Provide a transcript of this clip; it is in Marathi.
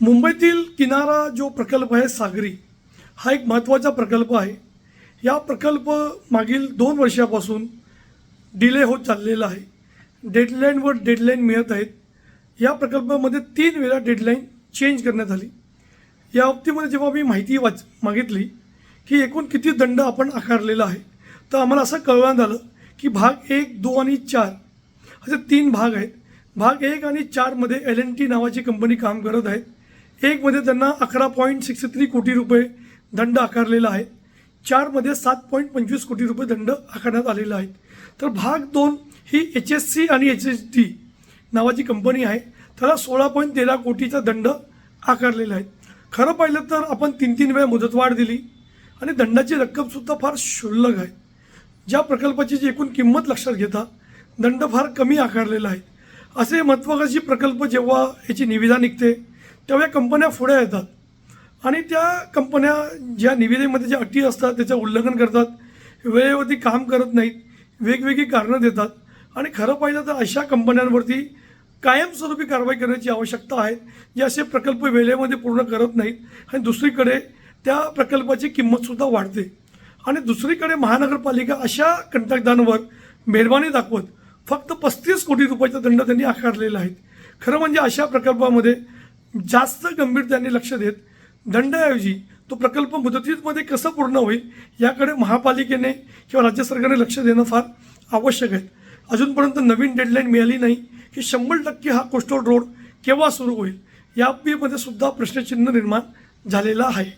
मुंबईतील किनारा जो प्रकल्प आहे सागरी हा एक महत्त्वाचा प्रकल्प आहे. या प्रकल्प मागील दोन वर्षापासून डिले होत चाललेला आहे. डेडलाईनवर डेडलाईन मिळत आहेत. या प्रकल्पामध्ये तीन वेळा डेडलाईन चेंज करण्यात आली. या बाबतीमध्ये जेव्हा मी माहिती वाच मागितली की एकूण किती दंड आपण आकारलेला आहे तर आम्हाला असं कळवण्यात आलं की भाग एक दोन आणि चार असे तीन भाग आहेत. भाग एक आणि चारमध्ये एल एन टी नावाची कंपनी काम करत आहे एकमध्ये त्यांना अकरा पॉईंट सिक्स्टी थ्री कोटी रुपये दंड आकारलेला आहे. चारमध्ये सात पॉईंट पंचवीस कोटी रुपये दंड आकारण्यात आलेला आहे. तर भाग दोन ही एच एस सी आणि एच एस डी नावाची कंपनी आहे. त्याला सोळा पॉईंट तेरा कोटीचा दंड आकारलेला आहे. खरं पाहिलं तर आपण तीन तीन वेळा मुदतवाढ दिली आणि दंडाची रक्कमसुद्धा फार क्षुल्लक आहे. ज्या प्रकल्पाची जी एकूण किंमत लक्षात घेता दंड फार कमी आकारलेला आहे. असे महत्त्वाकांक्षी प्रकल्प जेव्हा याची निविदा निघते तेव्हा कंपन्या पुढे येतात. आणि त्या कंपन्या ज्या निविदेमध्ये ज्या अटी असतात त्याचं उल्लंघन करतात वेळेवरती काम करत नाहीत वेगवेगळी कारणं देतात. आणि खरं पाहिलं तर अशा कंपन्यांवरती कायमस्वरूपी कारवाई करण्याची आवश्यकता आहे जे असे प्रकल्प वेळेमध्ये पूर्ण करत नाहीत. आणि दुसरीकडे त्या प्रकल्पाची किंमतसुद्धा वाढते. आणि दुसरीकडे महानगरपालिका अशा कंत्राटदारांवर मेहरबानी दाखवत फक्त पस्तीस कोटी रुपयाचा दंड त्यांनी आकारलेला आहे. खरं म्हणजे अशा प्रकल्पामध्ये जास्त गंभीरतेने लक्ष देत दंडाऐवजी तो प्रकल्प मुदतीमध्ये कसं पूर्ण होईल याकडे महापालिकेने किंवा राज्य सरकारने लक्ष देणं फार आवश्यक आहे. अजूनपर्यंत नवीन डेडलाईन मिळाली नाही की शंभर टक्के हा कोस्टल रोड केव्हा सुरू होईल या बाबतीमध्ये सुद्धा प्रश्नचिन्ह निर्माण झालेला आहे.